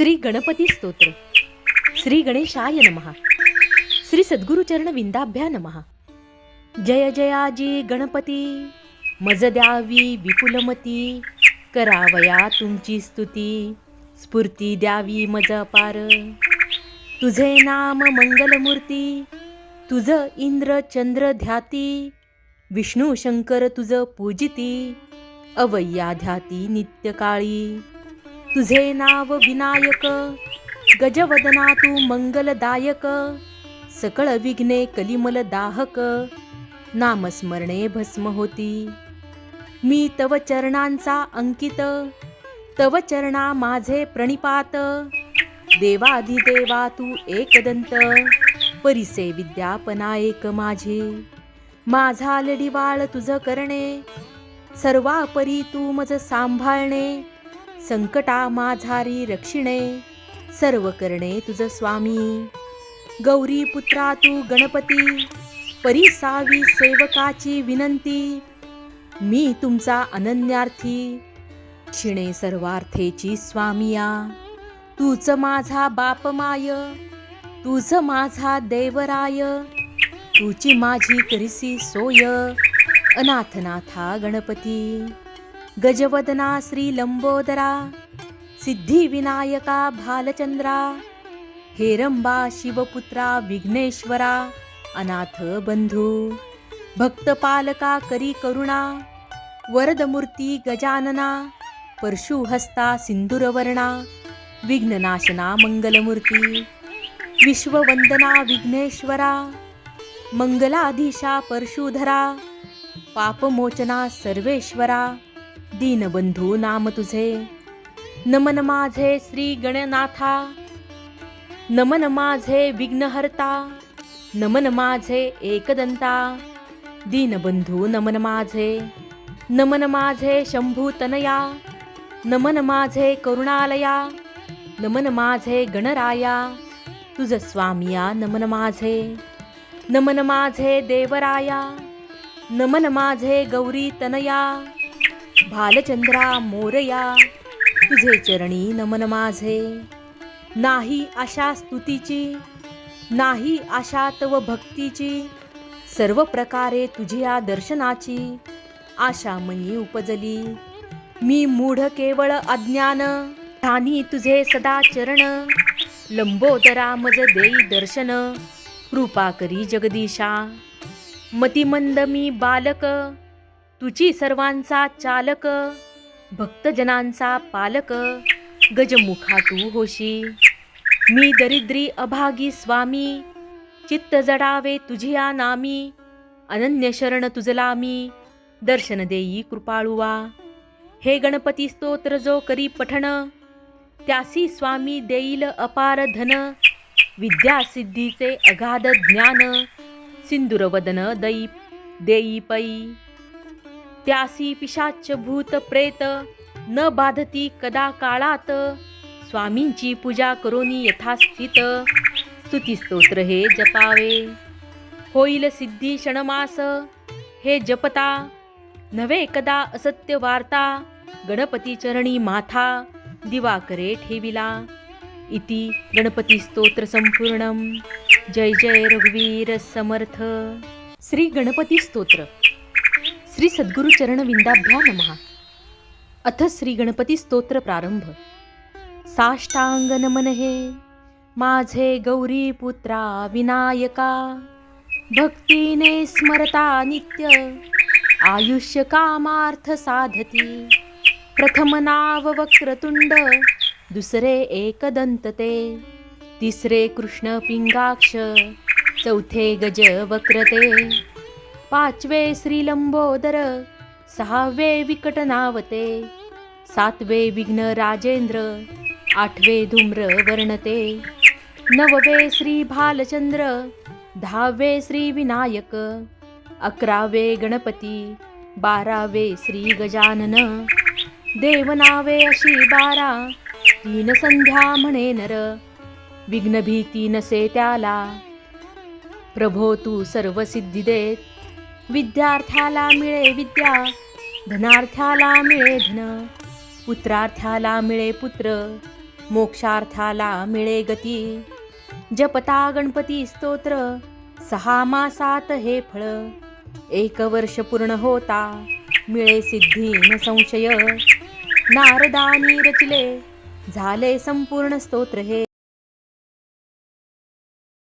श्री गणपती स्तोत्र. श्री गणेशाय नमहा श्री सद्गुरुचरण विंदाभ्या नमः. जय जयाजी गणपती. मज द्यावी विपुलमती. करावया तुमची स्तुती. स्फूर्ती द्यावी मज अपार तुझे नाम मंगलमूर्ती. तुझ इंद्र चंद्र ध्याती. विष्णू शंकर तुझ पूजिती. अवय्या ध्याती नित्यकाळी. तुझे नाव विनायक गजवदना तू मंगलदायक सकळ विघ्ने कलिमल दाहक नामस्मरणे भस्म होती. मी तव चरणांचा अंकित तव चरणा माझे प्रणिपात देवाधिदेवा तू एकदंत परिसे विद्यापना एक माझी. माझा लढिवाळ तुझ करणे सर्वापरी तू मज सांभाळणे संकटा माझारी रक्षिणे सर्व करणे तुझ स्वामी. गौरी पुत्रा तू गणपती परिसावी सेवकाची विनंती. मी तुमचा अनन्यार्थी क्षिणे सर्वार्थेची स्वामिया. तूच माझा बापमाय तुझ माझा देवराय. तुची माझी करिसी सोय अनाथनाथा गणपती. गजवदना श्री लंबोदरा सिद्धिविनायका भालचंद्रा हेरंबा शिवपुत्रा विघ्नेश्वरा अनाथ बंधू भक्तपालका करी करुणा वरदमूर्ती गजानना परशुहस्ता सिंदूरवर्णा विघ्ननाशना मंगलमूर्ती विश्ववंदना विघ्नेश्वरा मंगलाधीशा परशुधरा पापमोचना सर्वेश्वरा दीनबंधू नाम तुझे. नमन माझे श्री गणनाथा. नमन माझे विघ्नहर्ता. नमन माझे एकदंता. दीनबंधू नमन माझे. नमन माझे शंभूतनया नमन माझे करुणालया. नमन माझे गणराया. तुझ स्वामिया नमन माझे. नमन माझे देवराया. नमन माझे गौरी तनया. भालचंद्रा मोरया तुझे चरणी नमन माझे. नाही आशा स्तुतीची नाही आशा तव भक्तीची सर्व प्रकारे तुझ्या दर्शनाची आशा मनी उपजली. मी मूढ केवळ अज्ञान ठाणी तुझे सदा चरण. लंबोदरा मज देई दर्शन कृपा करी जगदीशा. मतिमंद मी बालक तुझी सर्वांचा चालक भक्तजनांचा पालक गजमुखा तू होशी. मी दरिद्री अभागी स्वामी चित्त जडावे तुझिया नामी अनन्य शरण तुझला मी दर्शन देई कृपाळुवा. हे गणपती स्तोत्र जो करी पठण त्यासी स्वामी देईल अपार धन विद्या सिद्धीचे अगाध ज्ञान सिंदूरवदन दई देई पै. त्यासी पिशाच भूत प्रेत न बाधती कदा काळात. स्वामींची पूजा करोनी यथास्थित. स्तुती स्तोत्र हे जपावे. होईल सिद्धी क्षणमास. हे जपता. नव्हे कदा असत्य वार्ता. गणपती चरणी माथा. दिवाकरे ठेविला. इति गणपती स्तोत्र संपूर्ण जय जय रघुवीर समर्थ. श्री गणपती स्तोत्र. श्री सद्गुरु चरण विंदाभ्या नमः. अथ श्री गणपती स्तोत्र प्रारंभ. साष्टांग नमन हे माझे गौरी पुत्रा विनायका भक्तीने स्मरता नित्य आयुष्य कामार्थ साधती प्रथम नाव वक्रतुंड दुसरे एकदंतते तिसरे कृष्ण पिंगाक्ष चौथे गज वक्रते. पाचवे श्रीलंबोदर सहावे विकट नावते सातवे विघ्न राजेंद्र आठवे धूम्र वर्णते नववे श्री भालचंद्र दहावे श्री विनायक अकरावे गणपती बारावे श्री गजानन देवनावे अशी बारा तीन संध्या म्हणे नर विघ्नभीती नसे त्याला प्रभो तू सर्व सिद्धी देत विद्यार्थ्याला मिळे विद्या धनार्थ्याला मिळे धन पुत्रार्थ्याला मिळे पुत्र मोक्षार्थाला मिळे गती. जपता गणपती स्तोत्र सहा मासात हे फळ. एक वर्ष पूर्ण होता मिळे सिद्धी न संशय. नारदानी रचले झाले संपूर्ण स्तोत्र हे.